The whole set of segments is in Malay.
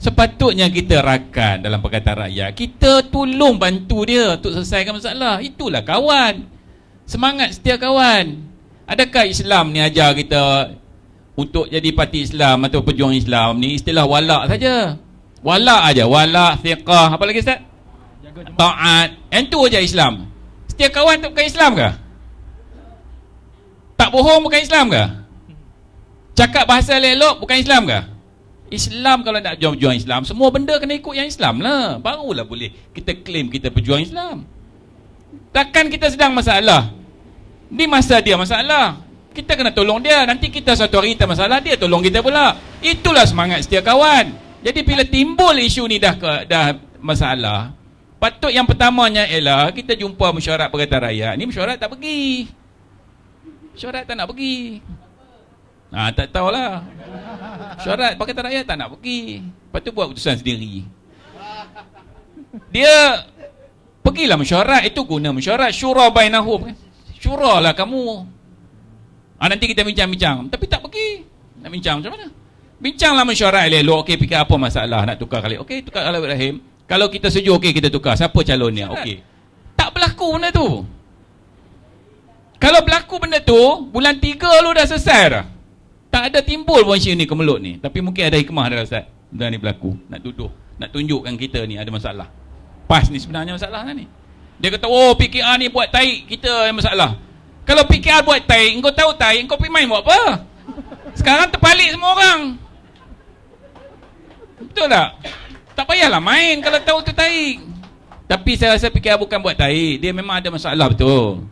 Sepatutnya kita rakan dalam Pakatan Rakyat. Kita tolong bantu dia untuk selesaikan masalah. Itulah kawan. Semangat setia kawan. Adakah Islam ni ajar kita untuk jadi parti Islam atau pejuang Islam ni istilah walak saja. Walak aja, walak, fiqah, apa lagi Ustaz? Taat. Yang tu aja Islam. Setia kawan tu bukan Islam ke? Tak bohong bukan Islam ke? Cakap bahasa elok bukan Islam ke? Islam kalau nak juang-juang Islam, semua benda kena ikut yang Islam lah. Barulah boleh kita claim kita pejuang Islam. Takkan kita sedang masalah. Di masa dia masalah. Kita kena tolong dia. Nanti kita satu hari kita masalah, dia tolong kita pula. Itulah semangat setia kawan. Jadi bila timbul isu ni dah ke, dah masalah, patut yang pertamanya ialah kita jumpa mesyuarat Pakatan Rakyat. Ni mesyuarat tak pergi. Mesyuarat tak nak pergi. Ha, tak tahulah. Syarat Pakatan Rakyat tak nak pergi. Lepas tu buat keputusan sendiri. Dia pergilah mesyuarat. Itu guna mesyuarat. Syura bainahum. Syura lah kamu. Ha, nanti kita bincang-bincang. Tapi tak pergi. Nak bincang macam mana? Bincanglah mesyuarat elok. Okey, fikir apa masalah nak tukar kali. Okey, tukar Khalid Ibrahim. Kalau kita setuju, okey kita tukar. Siapa calonnya? Okey. Tak berlaku benda tu. Kalau berlaku benda tu, bulan 3 lu dah selesai dah. Tak ada timbul pun isu ni kemelut ni. Tapi mungkin ada hikmah dah Ustaz. Benda ni berlaku. Nak tuduh. Nak tunjukkan kita ni ada masalah. PAS ni sebenarnya masalah kan ni. Dia kata, oh PKR ni buat taik. Kita yang masalah. Kalau PKR buat taik, engkau tahu taik, engkau pergi main buat apa? Sekarang terbalik semua orang. Betul tak? Tak payahlah main kalau tahu tu taik. Tapi saya rasa PKR bukan buat taik. Dia memang ada masalah betul.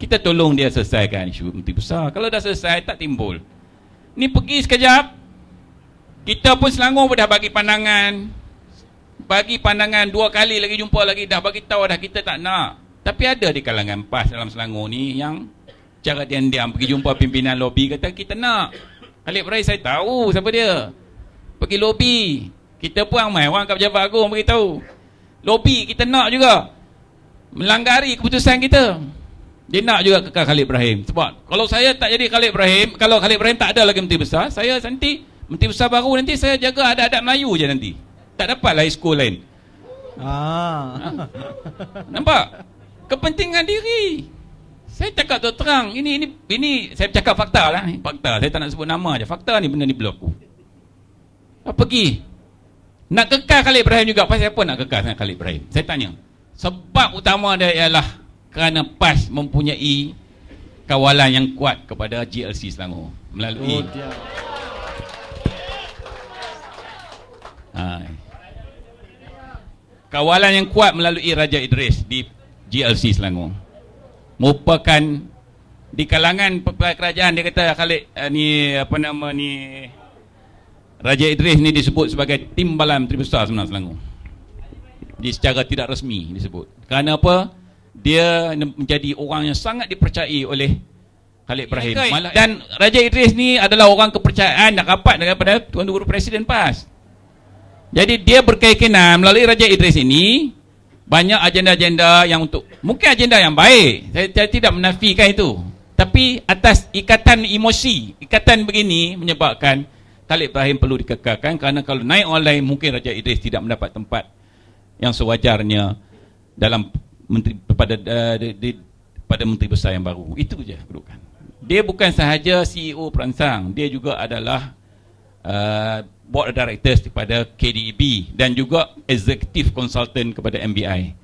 Kita tolong dia selesaikan isu menteri besar. Kalau dah selesai, tak timbul. Ni pergi sekejap. Kita pun Selangor pun dah bagi pandangan. Bagi pandangan dua kali lagi jumpa lagi dah bagi tahu dah kita tak nak. Tapi ada di kalangan PAS dalam Selangor ni yang cara diam-diam pergi jumpa pimpinan lobi kata kita nak. Khalid Berai saya tahu siapa dia. Pergi lobi. Kita pun ramai orang kat pejabat agung beritahu. Lobi kita nak juga. Melanggari keputusan kita. Dia nak juga kekal Khalid Ibrahim. Sebab kalau saya tak jadi Khalid Ibrahim, kalau Khalid Ibrahim tak ada lagi menteri besar, saya nanti menteri besar baru nanti saya jaga adat-adat Melayu je nanti. Tak dapatlah school lain. Ah. Nampak? Kepentingan diri. Saya cakap tu terang. Ini ini ini saya cakap fakta lah. Fakta. Saya tak nak sebut nama aja. Fakta ni benda ni berlaku. Apa pergi? Nak kekal Khalid Ibrahim juga. Pasal apa nak kekal dengan Khalid Ibrahim? Saya tanya. Sebab utama dia ialah kerana PAS mempunyai kawalan yang kuat kepada GLC Selangor melalui oh, ha. kawalan yang kuat melalui Raja Idris di GLC Selangor. Merupakan di kalangan kerajaan dia kata Khalid uh, ni apa nama ni Raja Idris ni disebut sebagai timbalan menteri besar sebenarnya Selangor. Di secara tidak resmi disebut. Kerana apa dia menjadi orang yang sangat dipercayai oleh Khalid Ibrahim. Malah, dan Raja Idris ni adalah orang kepercayaan dan rapat daripada Tuan Guru Presiden PAS. Jadi dia berkeyakinan melalui Raja Idris ini banyak agenda-agenda yang untuk mungkin agenda yang baik. Saya, saya tidak menafikan itu. Tapi atas ikatan emosi, ikatan begini menyebabkan Khalid Ibrahim perlu dikekalkan kerana kalau naik online mungkin Raja Idris tidak mendapat tempat yang sewajarnya dalam menteri pada uh, di, di, pada menteri besar yang baru. Itu saja kedudukan. Dia bukan sahaja CEO perangsang, dia juga adalah uh, board of directors kepada KDB dan juga executive consultant kepada MBI.